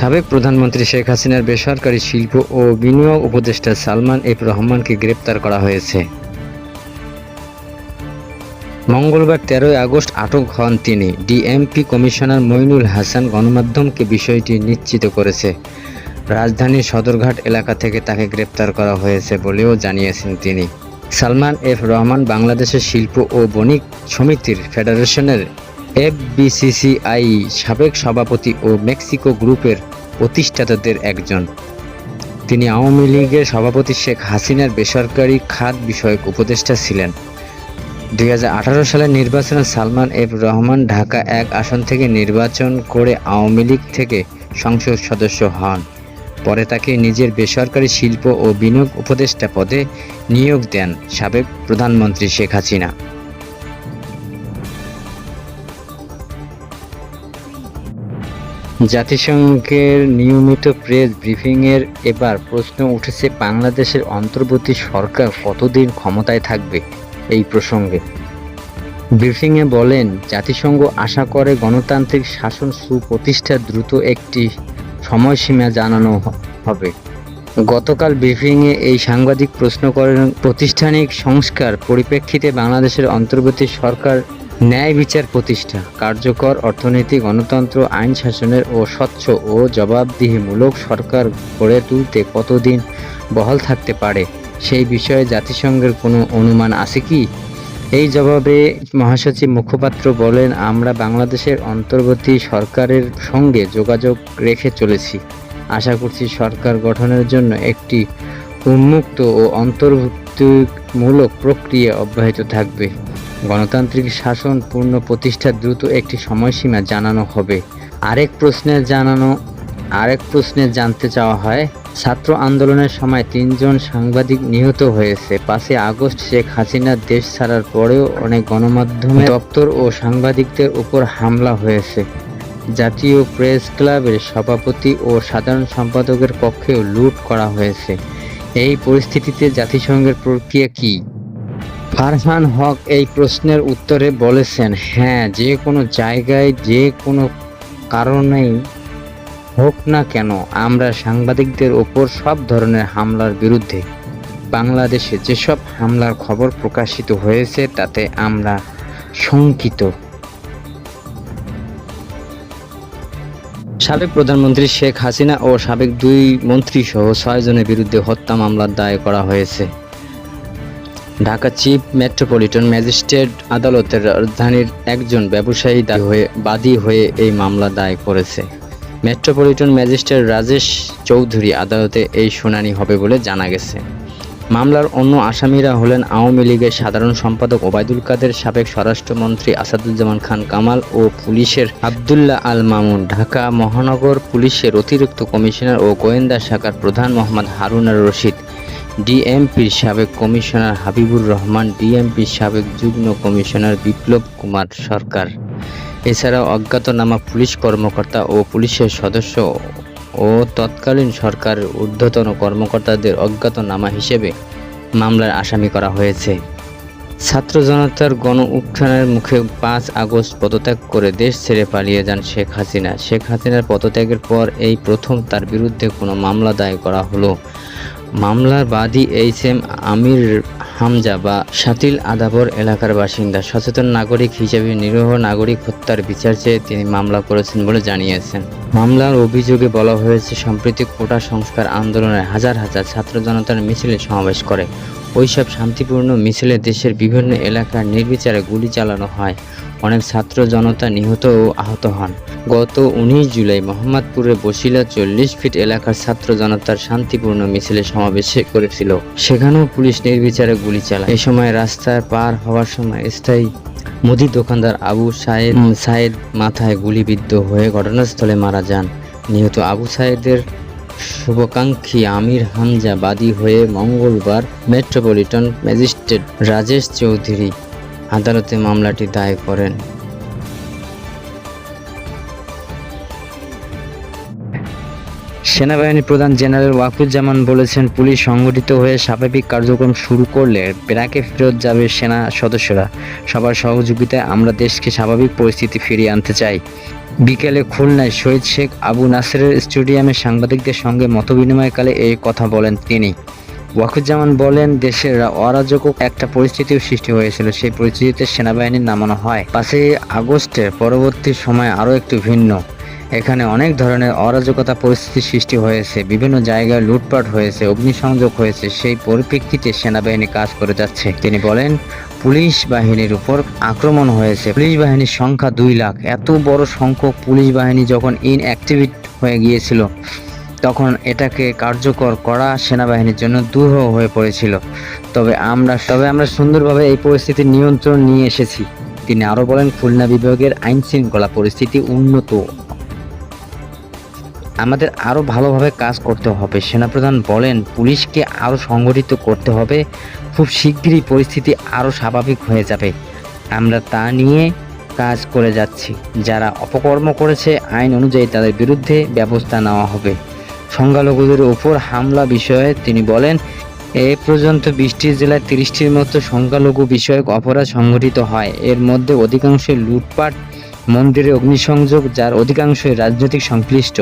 সাবেক প্রধানমন্ত্রী শেখ হাসিনার বেসরকারি শিল্প ও বিনিয়োগ উপদেষ্টা সালমান এফ রহমানকে গ্রেপ্তার করা হয়েছে। মঙ্গলবার তেরোই আগস্ট আটক হন তিনি। ডিএমপি কমিশনার মইনুল হাসান গণমাধ্যমকে বিষয়টি নিশ্চিত করেছে। রাজধানীর সদরঘাট এলাকা থেকে তাকে গ্রেপ্তার করা হয়েছে বলেও জানিয়েছেন তিনি। সালমান এফ রহমান বাংলাদেশের শিল্প ও বণিক সমিতির ফেডারেশনের এফবিসিসিআই সাবেক সভাপতি ও মেক্সিকো গ্রুপের প্রতিষ্ঠাতাদের একজন। তিনি আওয়ামী লীগের সভাপতি শেখ হাসিনার বেসরকারি খাত বিষয়ক উপদেষ্টা ছিলেন। দুই হাজার আঠারো সালের নির্বাচনে সালমান এফ রহমান ঢাকা এক আসন থেকে নির্বাচন করে আওয়ামী লীগ থেকে সংসদ সদস্য হন। পরে তাকে নিজের বেসরকারি শিল্প ও বিনিয়োগ উপদেষ্টা পদে নিয়োগ দেন সাবেক প্রধানমন্ত্রী শেখ হাসিনা। জাতিসংঘের নিয়মিত প্রেস ব্রিফিংয়ের এবার প্রশ্ন উঠেছে, বাংলাদেশের অন্তর্বর্তী সরকার কতদিন ক্ষমতায় থাকবে এই প্রসঙ্গে। ব্রিফিংয়ে বলেন, জাতিসংঘ আশা করে গণতান্ত্রিক শাসন সুপ্রতিষ্ঠার দ্রুত একটি সময়সীমা জানানো হবে। গতকাল ব্রিফিংয়ে এই সাংবাদিক প্রশ্ন করেন, প্রতিষ্ঠানিক সংস্কার পরিপ্রেক্ষিতে বাংলাদেশের অন্তর্বর্তী সরকার ন্যায় বিচার প্রতিষ্ঠা, কার্যকর অর্থনীতি গণতন্ত্র, আইন শাসনের ও স্বচ্ছ ও জবাবদিহিমূলক সরকার গড়ে তুলতে কতদিন বহাল থাকতে পারে? সেই বিষয়ে জাতিসংঘের কোনো অনুমান আছে কি? এই জবাবে মহাসচিব মুখপাত্র বলেন, আমরা বাংলাদেশের অন্তর্বর্তী সরকারের সঙ্গে যোগাযোগ রেখে চলেছি। আশা করছি সরকার গঠনের জন্য একটি উন্মুক্ত ও অন্তর্ভুক্তিমূলক প্রক্রিয়া অব্যাহত থাকবে। গণতান্ত্রিক শাসন পূর্ণ প্রতিষ্ঠার দ্রুত একটি সময়সীমা জানানো হবে। আরেক প্রশ্নে জানানো, আরেক প্রশ্নে জানতে চাওয়া হয়, ছাত্র আন্দোলনের সময় তিনজন সাংবাদিক নিহত হয়েছে। পাঁচই আগস্ট শেখ হাসিনা দেশ ছাড়ার পরেও অনেক গণমাধ্যমে দপ্তর ও সাংবাদিকদের উপর হামলা হয়েছে। জাতীয় প্রেস ক্লাবের সভাপতি ও সাধারণ সম্পাদকের পক্ষেও লুট করা হয়েছে। এই পরিস্থিতিতে জাতিসংঘের প্রক্রিয়া কী? ফারহান হক এই প্রশ্নের উত্তরে বলেছেন হ্যাঁ যে কোনো জায়গায়, যে কোনো কারণেই হোক না কেন, আমরা সাংবাদিকদের ওপর সব ধরনের হামলার বিরুদ্ধে বাংলাদেশে যেসব হামলার খবর প্রকাশিত হয়েছে, তাতে আমরা শঙ্কিত। সাবেক প্রধানমন্ত্রী শেখ হাসিনা ও সাবেক দুই মন্ত্রী সহ ছয় জনের বিরুদ্ধে হত্যা মামলার দায় করা হয়েছে। ঢাকা চিফ মেট্রোপলিটন ম্যাজিস্ট্রেট আদালতের রাজধানীর একজন ব্যবসায়ী হয়ে বাদী হয়ে এই মামলা দায় করেছে। মেট্রোপলিটন ম্যাজিস্ট্রেট রাজেশ চৌধুরী আদালতে এই শুনানি হবে বলে জানা গেছে। মামলার অন্য আসামিরা হলেন আওয়ামী লীগের সাধারণ সম্পাদক ওবায়দুল কাদের, সাবেক স্বরাষ্ট্রমন্ত্রী আসাদুজ্জামান খান কামাল ও পুলিশের আবদুল্লাহ আল মামুন। ঢাকা মহানগর পুলিশের অতিরিক্ত কমিশনার ও গোয়েন্দা শাখার প্রধান মোহাম্মদ হারুনার রশিদ ডিএমপির সাবেক কমিশনার হাবিবুর রহমান, ডিএমপির সাবেক যুগ্ম কমিশনার বিপ্লব কুমার সরকার। এছাড়াও অজ্ঞাতনামা পুলিশ কর্মকর্তা ও পুলিশের সদস্য ও তৎকালীন সরকারের ঊর্ধ্বতন কর্মকর্তাদের অজ্ঞাতনামা হিসেবে মামলার আসামি করা হয়েছে। ছাত্র জনতার গণ উত্থানের মুখে পাঁচ আগস্ট পদত্যাগ করে দেশ ছেড়ে পালিয়ে যান শেখ হাসিনা। শেখ হাসিনার পদত্যাগের পর এই প্রথম তার বিরুদ্ধে কোনো মামলা দায় করা হলো। মামলার বাদী এইচ এম আমির হামজা বা শাতিল আদাবর এলাকার বাসিন্দা সচেতন নাগরিক হিসেবে নিরীহ নাগরিক হত্যার বিচার চেয়ে তিনি মামলা করেছেন বলে জানিয়েছেন। মামলার অভিযোগে বলা হয়েছে, সম্প্রতি কোটা সংস্কার আন্দোলনে হাজার হাজার ছাত্র জনতার মিছিলে সমাবেশ করে ওইসব শান্তিপূর্ণ মিছিলে দেশের বিভিন্ন এলাকার নির্বিচারে গুলি চালানো হয়। অনেক ছাত্র জনতা নিহত ও আহত হন। গত উনিশ জুলাই মোহাম্মদপুরের বসিলা চল্লিশ ফিট এলাকার ছাত্র জনতার শান্তিপূর্ণ মিছিলে সমাবেশে করেছিল। সেখানেও পুলিশ নির্বিচারে গুলি চালায়। এ সময় রাস্তায় পার হওয়ার সময় স্থায়ী মুদি দোকানদার আবু সাইদ সাইদ মাথায় গুলিবিদ্ধ হয়ে ঘটনাস্থলে মারা যান। নিহত আবু সাইদের শুভাকাঙ্ক্ষী আমির হামজা বাদী হয়ে মঙ্গলবার মেট্রোপলিটন ম্যাজিস্ট্রেট রাজেশ চৌধুরী আদালতে মামলাটি দায়ের করেন। সেনাবাহিনী প্রধান জেনারেল ওয়াকুজ্জামান বলেছেন, পুলিশ সংগঠিত হয়ে স্বাভাবিক কার্যক্রম শুরু করলে ব্রাকে ফেরত যাবে সেনা সদস্যরা। সবার সহযোগিতায় আমরা দেশকে স্বাভাবিক পরিস্থিতি ফিরিয়ে আনতে চাই। বিকেলে খুলনায় শহীদ শেখ আবু নাসেরের স্টেডিয়ামে সাংবাদিকদের সঙ্গে মতবিনিময়কালে এই কথা বলেন তিনি। ওয়াকুজ্জামান বলেন, দেশের অরাজক একটা পরিস্থিতিও সৃষ্টি হয়েছিল। সেই পরিস্থিতিতে সেনাবাহিনী নামানো হয়। পাঁচই আগস্টের পরবর্তী সময় আরও একটু ভিন্ন। এখানে অনেক ধরনের অরাজকতা পরিস্থিতি সৃষ্টি হয়েছে, বিভিন্ন জায়গায় লুটপাট হয়েছে, অগ্নিসংযোগ হয়েছে, সেই পরিপ্রেক্ষিতে সেনাবাহিনী কাজ করে যাচ্ছে। তিনি বলেন, পুলিশ বাহিনীর উপর আক্রমণ হয়েছে। পুলিশ বাহিনীর সংখ্যা দুই লাখ। এত বড় সংখ্যক পুলিশ বাহিনী যখন ইনঅ্যাক্টিভেট হয়ে গিয়েছিল, তখন এটাকে কার্যকর করা সেনাবাহিনীর জন্য দুরূহ হয়ে পড়েছিল। তবে আমরা তবে আমরা সুন্দরভাবে এই পরিস্থিতির নিয়ন্ত্রণ নিয়ে এসেছি। তিনি আরও বলেন, খুলনা বিভাগের আইন শৃঙ্খলা পরিস্থিতি উন্নত। আমাদের আরও ভালোভাবে কাজ করতে হবে। সেনাপ্রধান বলেন, পুলিশকে আরও সংগঠিত করতে হবে। খুব শিগগিরই পরিস্থিতি আরও স্বাভাবিক হয়ে যাবে। আমরা তা নিয়ে কাজ করে যাচ্ছি। যারা অপকর্ম করেছে, আইন অনুযায়ী তাদের বিরুদ্ধে ব্যবস্থা নেওয়া হবে। সংখ্যালঘুদের উপর হামলা বিষয়ে তিনি বলেন, এ পর্যন্ত বিশটি জেলায় তিরিশটির মতো সংখ্যালঘু বিষয়ক অপরাধ সংঘটিত হয়। এর মধ্যে অধিকাংশই লুটপাট, মন্দিরে অগ্নিসংযোগ, যার অধিকাংশই রাজনৈতিক সংশ্লিষ্ট।